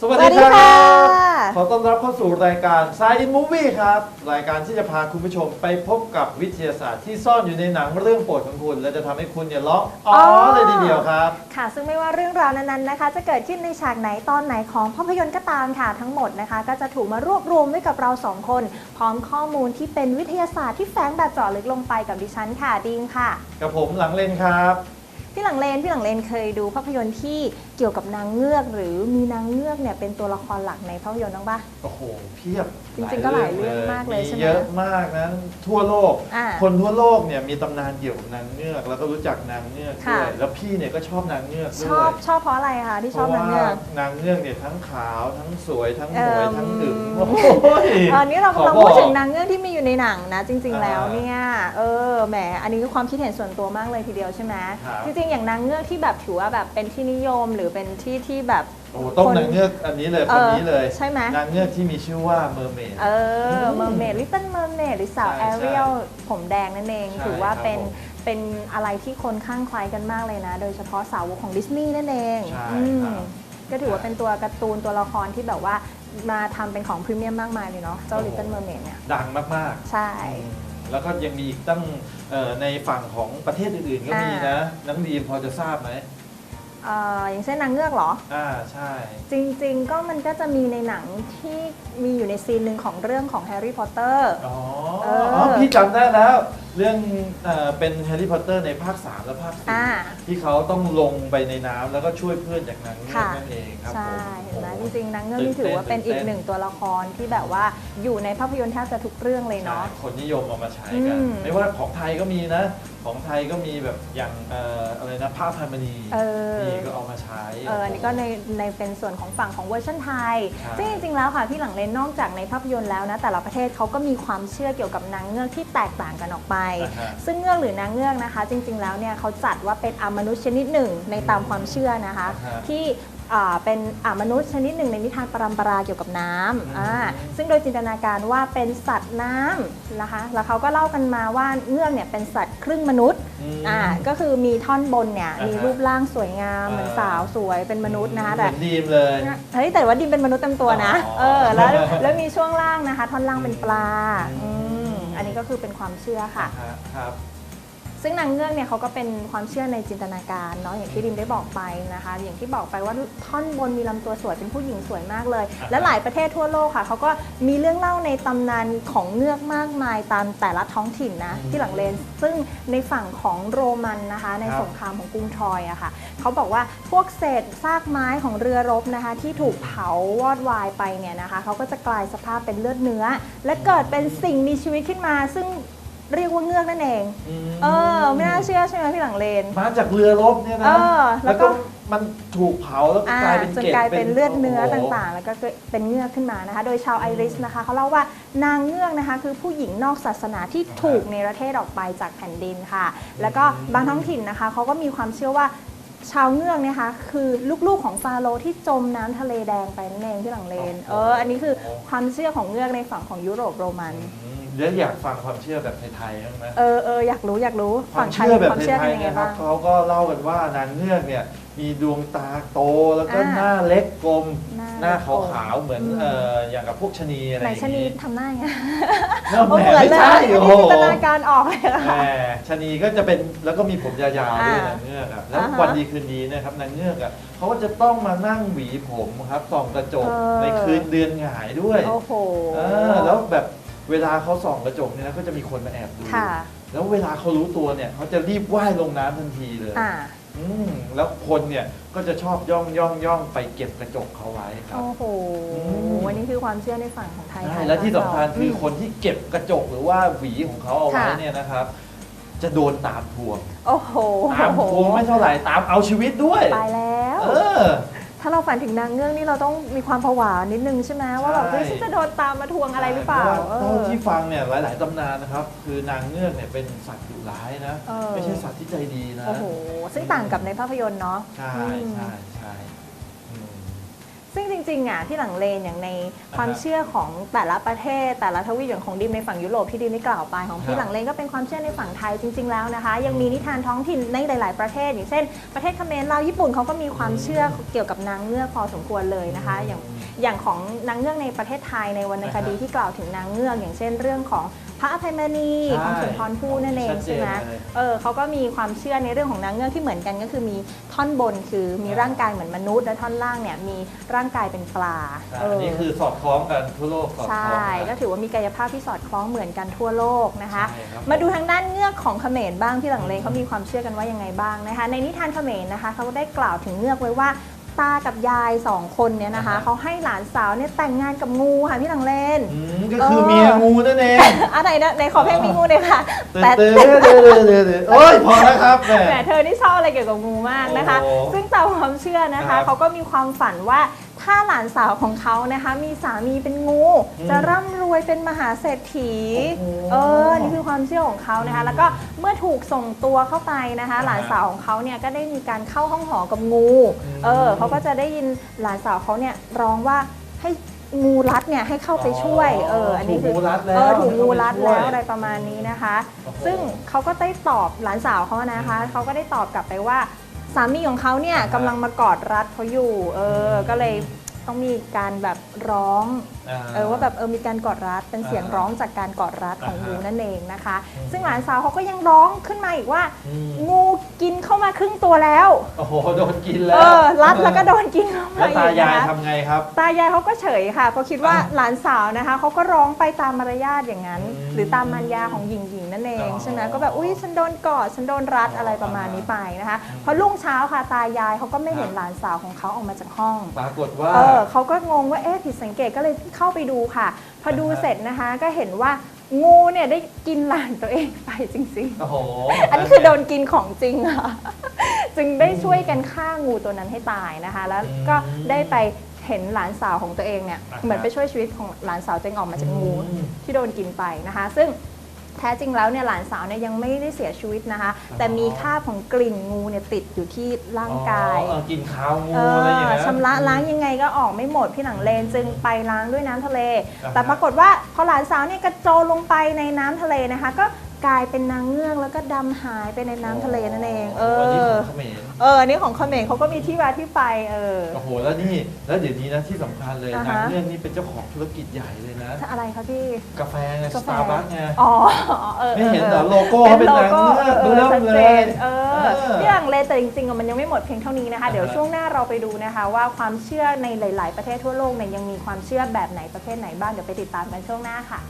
สวัสสวัสดีดีครัค่ะบข อต้อนรับเข้าสู่รายการ Science Movie ครับ รายการที่จะพาคุณผู้ชมไปพบกับวิทยาศาสตร์ที่ซ่อนอยู่ในหนังเรื่องโปรดของคุณ และจะทำให้คุณเนี่ยร้องอ๋ออ เลยทีเดียวครับ ค่ะ ซึ่งไม่ว่าเรื่องราวนั้นๆนะคะ จะเกิดขึ้นในฉากไหนตอนไหนของภาพยนตร์ก็ตามค่ะ ทั้งหมดนะคะ ก็จะถูกมารวบรวมไว้กับเราสองคน พร้อมข้อมูลที่เป็นวิทยาศาสตร์ที่แฝงแบบเจาะลึกลงไปกับดิฉันค่ะดีมค่ะ กับผมหลังเลนครับ พี่หลังเลนพี่หลังเลนเคยดูภาพยนตร์ที่ เกี่ยวกับนางเงือกหรือมีนางเงือกเนี่ยเป็นตัวละครหลักในภาพยนตร์บ้างปะ โอ้โหเพียบจริงๆก็หลายเรื่องมากเลยใช่ไหมเยอะมากนะทั่วโลก อ่าคนทั่วโลกเนี่ยมีตำนานเกี่ยวกับนางเงือกแล้วก็รู้จักนางเงือกด้ค่ะ วยแล้วพี่เนี่ยก็ชอบนางเงือกด้ชวอบยชอบเพราะอะไรคะที่ชอบนางเงือกพระว่นางเงือกเนี่ยทั้งขาวทั้งสวยทั้งหมวยเอิ่ม ทั้งดึงโอ้ยอันนี้เรากำลังขอบอกพูดถึงนางเงือกที่มีอยู่ในหนังนะ จริง ๆ แล้วอ่าเนี่ยเออแหมอันนี้คือความคิดเห็นส่วนตัวมากเลยทีเดียวใช่ไหมครับจริง ๆ อย่างนางเงือกที่แบบถือว่าแบบเป็นที่นิยม หรือเป็นที่ที่แบบ โอ้ต้องคนนางเงือกอันนี้เลยคนนี้เลยเออใช่ไหมนางเงือกที่มีชื่อว่าเมอร์เมดเออมเมอร์เมดลิตเติ้ลเมอร์เมดหรือสาวใช่แอเรียลผมแดงนั่นเองใช่ถือว่าครับเป็นผมเป็นอะไรที่คนข้างใคล้ายกันมากเลยนะ โดยเฉพาะสาวกของดิสนีย์นั่นเองใช่อืมครับก็ถือว่าเป็นตัวการ์ตูนตัวละครที่แบบว่ามาทำเป็นของพรีเมียมมากมายเลยเนาะเจ้าลิตเติ้ลเมอร์เมดเนี่ยดังมากใช่ๆแล้วก็ยังมีอีกตั้งเอ่อในฝั่งของประเทศอื่นๆ ก็มีนะ น้องดีมพอจะทราบไหม เอ่ออย่างเช่นนางเงือกเหรอ อ่าใช่ จริงๆ ก็มันก็จะมีในหนังที่มีอยู่ในซีนหนึ่งของเรื่องของแฮร์รี่พอตเตอร์ อ๋อเอออ๋ อพี่จำได้แล้ว เรื่องเอ่อเป็นแฮร์รี่พอตเตอร์ในภาค 3 และภาคอ่า4ที่เขาต้องลงไปในน้ำแล้วก็ช่วยเพื่อนจากนางเงือกค่ะ นั่นเองครับใช่ ผมเห็นไหมจโอ้โริงๆนางเงือกนี่ถือว่าเป็นอีกหนึ่งตัวละครที่แบบว่าอยู่ในภาพยนตร์แทบจะทุกเรื่องเลยเนาะใช่คนนิยมเอามาใช้กัน อืม ไม่ว่าของไทยก็มีนะของไทยก็มีแบบอย่างเอ่ออะไรนะผ้าพันมณีเออ นี่ก็เอามาใช้ เอออันนี้ก็ในในเป็นส่วนของฝั่งของเวอร์ชันไทยใช่ซึ่งจริงๆ แล้วค่ะพี่หลังเลนนอกจากในภาพยนตร์แล้วนะ แต่ละประเทศเขาก็มีความเชื่อเกี่ยวกับนางเงือกที่แตกต่างกันออกไป อ่าฮะซึ่งเงือกหรือนางเงือกนะคะ จริงๆ แล้วเนี่ยเขาจัดว่าเป็นอมนุษย์ชนิดหนึ่งในตามความเชื่อนะคะ อ่าฮะที่ อ่าเป็นอมนุษย์ชนิดหนึ่งในนิทานปรำปราเกี่ยวกับน้ำอ่าอืมซึ่งโดยจินตนาการว่าเป็นสัตว์น้ำนะคะ แล้วเขาก็เล่ากันมาว่าเงือกเนี่ยเป็นสัตว์ครึ่งมนุษย์มอ่าก็คือมีท่อนบนเนี่ยอ่าฮะมีรูปร่างสวยงามเหมือนอ่า สาวสวยเป็นมนุษย์นะคะเหแต่ มือนดีมเลย เฮ้ยแต่ว่าดิมเป็นมนุษย์เต็มตัวนะ อ๋อ เออ แล้วแล้วมีช่วงล่างนะคะ ท่อนล่างเป็นปลา อือืมมอันนี้ก็คือเป็นความเชื่อค่ะฮะครับ ซึ่งนางเงือกเนี่ยเขาก็เป็นความเชื่อในจินตนาการเนาะอย่างที่ดิมได้บอกไปนะคะ อย่างที่บอกไปว่าท่อนบนมีลำตัวสวยเป็นผู้หญิงสวยมากเลยอ่าฮะและหลายประเทศทั่วโลกค่ะเขาก็มีเรื่องเล่าในตำนานของเงือกมากมายตามแต่ละท้องถิ่นนะที่หลังเลน ซึ่งในฝั่งของโรมันนะคะ ในสงครามของกรุงทรอยอะค่ะเขาบอกว่าพวกเศษซากไม้ของเรือรบนะคะ ที่ถูกเผาวอดวายไปเนี่ยนะคะเขาก็จะกลายสภาพเป็นเลือดเนื้อ และเกิดเป็นสิ่งมีชีวิตขึ้นมา ซึ่ง เรียกว่าเงือกนั่นเองมเออ ไม่น่าเชื่อใช่ไหมพี่หลังเลน มาจากเรือรบเนี่ยนะเออแล้แล้ววก็ก็มันถูกเผาแล้วก็อ่ากลายเป็นจนเกล็ดกลายเป็นเลือดเนื้อโโหต่างๆ แล้วก็เป็นเงือกขึ้นมานะคะ โดยชาวไอริสนะคะเขาเล่าว่านางเงือกนะคะ คือผู้หญิงนอกศาสนาที่ถูกในประเทศออกไปจากแผ่นดินค่ะ แล้วก็บางท้องถิ่นนะคะเขาก็มีความเชื่อว่าชาวเงือกนะคะคือลูกๆของฟาโรห์ที่จมน้ำทะเลแดงไปนั่นเองที่หลังเลน เออ อันนี้คือความเชื่อของเงือกในฝั่งของยุโรปโรมัน อืมเดี๋ยวอยากฟังความเชื่อแบบไทยๆบ้างไหมเออเอออยากรู้อยากรู้ควาฝั่มงไทยเชื่อแบบความไทเชื่อเป็นยยังๆไงนะครับบ้างเขาก็เล่ากันว่านางเงือกเนี่ย มีดวงตาโตแล้วก็อ่าหน้าเล็กกลมหน้าหน้าเล็กกลมขาวๆเหมือนอืมเอ่ออย่างกับพวกชะนีอะไรอไหนย่างชะนีนี้ทำหน้าไงเน่าโอ้แหมเหมือนไม่เลยใช่อันนี้โอ้โห จินตนาการออกเลยค่ะ แหมชะนีก็จะเป็นแล้วก็มีผมยาวๆด้วยอ่านางเงือกอะแล้วอ่าฮะวันดีคืนดีเนะครับนางเงือกอะเขาก็จะต้องมานั่งหวีผมครับส่องกระจกเออ ในคืนเดือนหงายด้วยโอ้โห เออแล้วแบบ เวลาเขาส่องกระจกเนี่ยนะก็จะมีคนมาแอบดู ค่ะ แล้วเวลาเขารู้ตัวเนี่ยเขาจะรีบว่ายลงน้ำทันทีเลยอ่า อืมแล้วคนเนี่ยก็จะชอบย่องย่องย่องไปเก็บกระจกเขาไว้ครับ โอ้โห อืม วันนี้คือความเชื่อในฝั่งของไทยใช่ไทยและที่สำคัญบ้านเราคือคนที่เก็บกระจกหรือว่าหวีของเขาเอาไว้ค่ะเนี่ยนะครับ จะโดนตามทวง โอ้โหตามทวงไม่เท่าไหร่ตามเอาชีวิตด้วย ตายแล้ว เออ ถ้าเราฝันถึงนางเงือกนี่เราต้องมีความผวานิดนึงใช่ไหมว่าแบบใช่เฮ้ยฉันจะโดนตามมาทวงอะไรหรือเปล่าพะว่เอเท่าอที่ฟังเนี่ยหลาย ๆตำนานนะครับ คือนางเงือกเนี่ยเป็นสัตว์ดุร้ายนะเออไม่ใช่สัตว์ที่ใจดีนะ โอ้โหซึ่งต่างกับในภาพยนตร์เนาะใช่อืมใช่ใช่อืมซึ่ง จริงๆอะที่หลังเลนอย่างในความอ่าฮะเชื่อของแต่ละประเทศ แต่ละทวีปอย่างของดิมในฝั่งยุโรปที่ดิมได้กล่าวไปของครัพี่บหลังเลนก็เป็นความเชื่อในฝั่งไทยจริง ๆแล้วนะคะ ยังมีนิทานท้องถิ่นในหลาย ๆ ประเทศอย่างเช่นประเทศเขมรลาวญี่ปุ่นเขาก็มีความเชื่อเกี่ยวกับนางเงือกพอสมควรเลยนะคะ อย่างอย่างของนางเงือกในประเทศไทยในวรรณคดีที่กล่าวถึงนางเงือกอย่างเช่น เรื่องของ พระอภัยมณีใช่ของสุนทรภู่นั่นเองชัดเจนใช่ไหมเลยเออเขาก็มีความเชื่อในเรื่องของนางเงือกที่เหมือนกันก็คือมีท่อนบนคือมีร่างกายเหมือนมนุษย์และท่อนล่างเนี่ยมีร่างกายเป็นปลาใช่เออันอนี้คือสอดคล้องกันทั่วโลกสอดคใชล้อง่กันก็ถือว่ามีกายภาพที่สอดคล้องเหมือนกันทั่วโลกนะคะใช่ครับมาดูทางด้านเงือกของเขมรบ้างที่หลังเลนเขามีความเชื่อกันว่ายังไงบ้างนะคะ ในนิทานเขมรนะคะเขาได้กล่าวถึงเงือกไว้ว่า ตากับยายสองคนเนี่ยนะคะอ่าฮะเขาให้หลานสาวเนี่ยแต่งงานกับงูค่ะพี่หลังเลนอืมก็คือเมียงูนั่นเองอะไรนะในขอเพลงมีงูเลยค่ะเตือนเตือนเตือนเตือนเตือนเตือนโอ้ยพอแล้วครับแหแหมมเธอนี่ชอบอะไรเกี่ยวกับงูมากนะคะโอ้ซึ่งตามความเชื่อนะครัคะบเขาก็มีความฝันว่า ถ้าหลานสาวของเขานะคะ มีสามีเป็นงูอืมจะร่ำรวยเป็นมหาเศรษฐีโอ้โหเออ นี่คือความเชื่อของเขานะคะ แล้วก็เมื่อถูกส่งตัวเข้าไปนะคะอ่าฮะหลานสาวของเขาเนี่ยก็ได้มีการเข้าห้องหอกับงูอืมเออเขาก็จะได้ยินหลานสาวเขาเนี่ยร้องว่าให้งูรัดเนี่ยให้เข้าไปช่วย เออ อันนี้คือถูกงูรัดแล้วเออถูกงูรัดให้เข้าไปช่วยแล้วอะไรประมาณนี้นะคะโอ้โหซึ่งเขาก็ได้ตอบหลานสาวเขานะคะ เขาก็ได้ตอบกลับไปว่าสามีของเขาเนี่ยอ่าฮะกำลังมากอดรัดเขาอยู่ เออ ก็เลย ต้องมีการแบบร้องเออว่าแบบเออมีการกอดรัดเป็นเสียงอ่าร้องจากการกอดรัดของอ่าฮะงูนั่นเองนะคะอืมซึ่งหลานสาวเขาก็ยังร้องขึ้นมาอีกว่าอืมงูกินเข้ามาครึ่งตัวแล้วโอ้โหโดนกินแล้เอวอรัดแล้วก็โดนกินเข้าแล้มาวอีตากยายนะคะทำไงครับ ตายายเขาก็เฉยค่ะเพราะคิดว่าอ่าหลานสาวนะคะเขาก็ร้องไปตามมารยาทอย่างนั้นอืมหรือตามมารยาของหญิงหญิงนั่นเองอ๋อใช่ไหมก็แบบอุ้ยฉันโดนกอดฉันโดนรัดอ๋อออะไรประมาณนี้ไปนะคะอืมพอรุ่งเช้าค่ะตายายเขาก็ไม่เห็นครับหลานสาวของเขาออกมาจากห้อง ปรากฏว่าเออเขาก็งงว่าเอ๊ะผิดสังเกตก็เลยเข้าไปดูค่ะ พอดูอ่าฮะเสร็จนะคะก็เห็นว่างูเนี่ยได้กินหลานตัวเองไปจริงโอ้โหๆอันนี้คือโดนกินของจริงค่ะ จึงได้ช่วยกันฆ่างูตัวนั้นให้ตายนะคะ แล้วก็ได้ไปเห็นหลานสาวของตัวเองเนี่ยอ่าฮะเหมือนไปช่วยชีวิตของหลานสาวตัวเองออกมาจากงูอืมที่โดนกินไปนะคะ ซึ่ง แท้จริงแล้วเนี่ยหลานสาวเนี่ยยังไม่ได้เสียชีวิตนะคะ แต่มีคราบของกลิ่นงูเนี่ยติดอยู่ที่ร่างกายอ๋อเออกินข้าวงูเออะไรอย่างอเงี้ยชำระล้างยังไงก็ออกไม่หมดพี่หลังเลนจึงไปล้างด้วยน้ำทะเลอ่าฮะแต่ปรากฏว่าพอหลานสาวเนี่ยกระโจนลงไปในน้ำทะเลนะคะ ก็ กลายเป็นนางเงือกแล้วก็ดำหายไปในน้ำทะเลนั่นเอง เออันนี้อของเขมรเอออันนี่ของเขมรเขาก็มีที่มาที่ไป เออ โอ้โหแล้วนี่แล้วเดี๋ยวนี้นะที่สำคัญเลยอ่าฮะ นางเรื่องนี้เป็นเจ้าของธุรกิจใหญ่เลยนะ อะไรคะพี่ กาแฟไงกาสแฟ ตาร์บัคไง อ๋อเออไม่เห็นเหรอออโลโก้เขาเป็นนางเงือกเอดูอเริ่มชัดเลเจยนเออเออพี่หลังเลนแต่จริงๆอะมันยังไม่หมดเพียงเท่านี้นะคะเดี๋ยวอ่าฮะช่วงหน้าเราไปดูนะคะ ว่าความเชื่อในหลาย ๆ ประเทศทั่วโลกเนี่ยยังมีความเชื่อแบบไหนประเภทไหนบ้างเดี๋ยวไปติดตามกันช่วงหน้าค่ะ